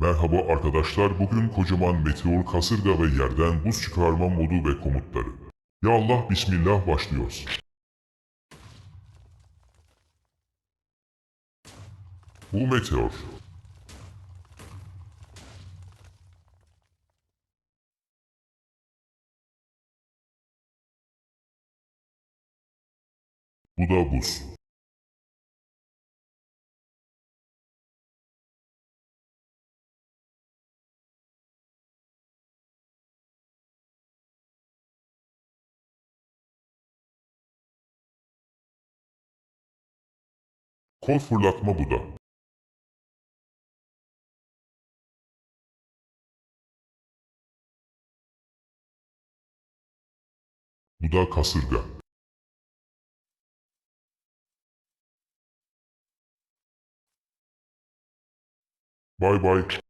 Merhaba arkadaşlar, bugün kocaman meteor kasırga ve yerden buz çıkarma modu ve komutları. Ya Allah Bismillah başlıyoruz. Bu meteor. Bu da buz. Kol fırlatma bu da. Bu da kasırga. Bay bay.